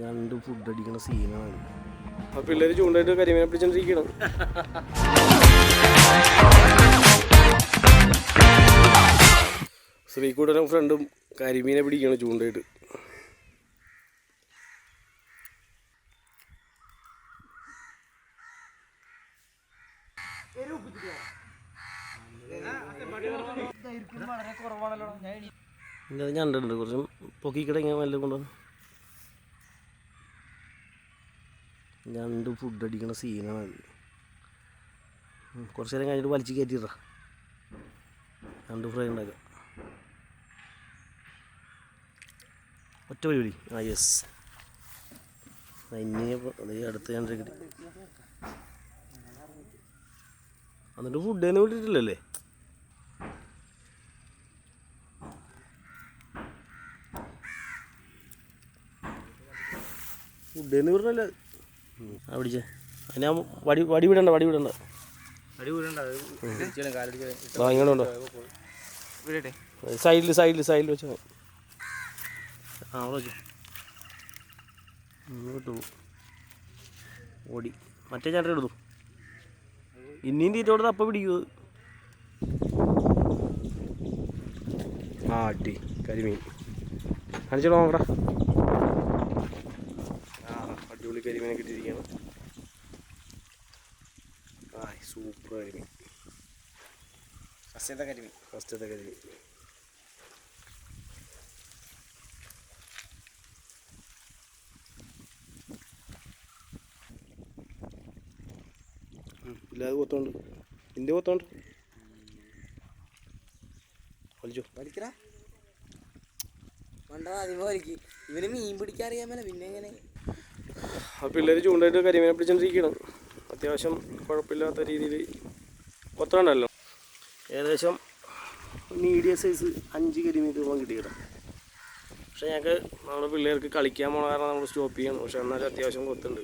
രണ്ട് ഫുഡ് അടിക്കണ സീനാണ് ആ പിള്ളേര് ചൂണ്ടായിട്ട് കരിമീനെ പിടിച്ചോണ്ടിരിക്കണം ശ്രീകൂടനും ഫ്രണ്ടും കരിമീനെ പിടിക്കണം ചൂണ്ടായിട്ട്. ഇത് ഞണ്ടുണ്ട്. കുറച്ചും പൊക്കിക്കിട ഇങ്ങനെ നല്ല കൊണ്ടുവന്ന്. ഞണ്ട് ഫുഡ് അടിക്കണ സീനാണ് കുറച്ചു നേരം കഴിഞ്ഞിട്ട് വലിച്ച് കയറ്റിട്ടാ രണ്ട് ഫ്രൈ ഉണ്ടാക്കാം. ഒറ്റ പരിപാടി ആ യെസ് ഇനി അടുത്ത് ഞാൻ കിട്ടി എന്നിട്ട് ഫുഡ് തന്നെ വിട്ടിട്ടില്ലല്ലേ? ഫുഡ് തന്നെ വിടണല്ലേ. ആ പിടിച്ചേ. അതിനാ വടി വടി വിടണ്ട വടി വിടണ്ട. ഇങ്ങോട്ടുണ്ടോ? സൈഡിൽ സൈഡിൽ സൈഡിൽ വെച്ചോ. ആ അവിടെ വെച്ചോ. ഇങ്ങോട്ട് ഓടി. മറ്റേ ചേട്ടൻ എടുത്തു ഇനിയും തീറ്റ കൊടുത്ത് അപ്പം പിടിക്കൂ. ആ അടി. കരിമീൻ. കാണിച്ചോളൂ നോക്കടാ. കരിമീനെ കിട്ടിയിരിക്കുകയാണ്. ആ സൂപ്പർ കരിമീൻ. ഫസ്റ്റത്തെ കരിമീൻ ഫസ്റ്റത്തെ കരിമീൻ. ഇല്ലാതെ കൊത്തോണ്ട് ഇന്ത്യ കൊത്തോണ്ട് വലിച്ചോ. വലിക്കടാ. ആദ്യമേ വലിക്ക്. ഇവന് മീൻ പിടിക്കാൻ അറിയാൻ മേല. പിന്നെ എങ്ങനെ? ആ പിള്ളേർ ചൂണ്ടായിട്ട് കരിമീനെ പിടിച്ചോണ്ടിരിക്കണം അത്യാവശ്യം കുഴപ്പമില്ലാത്ത രീതിയിൽ കൊത്തണ്ടല്ലോ ഏകദേശം മീഡിയം സൈസ് അഞ്ച് കരിമീൻ രൂപം കിട്ടിയിടാം പക്ഷെ ഞങ്ങൾക്ക് നമ്മുടെ പിള്ളേർക്ക് കളിക്കാൻ പോണ കാരണം നമ്മൾ സ്റ്റോപ്പ് ചെയ്യണം. പക്ഷെ എന്നാലും അത്യാവശ്യം കൊത്തുണ്ട്.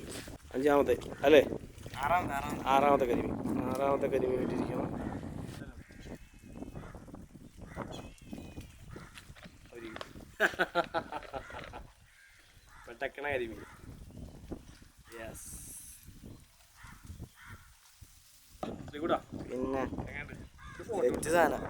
അഞ്ചാമത്തെ അല്ലേ? ആറാം ആറാം ആറാമത്തെ കരിമീൻ. ആറാമത്തെ കരിമീൻ കിട്ടിയിരിക്കണം പെട്ടക്കണ കരിമീൻ. യെസ് പിന്നെ സാധനം.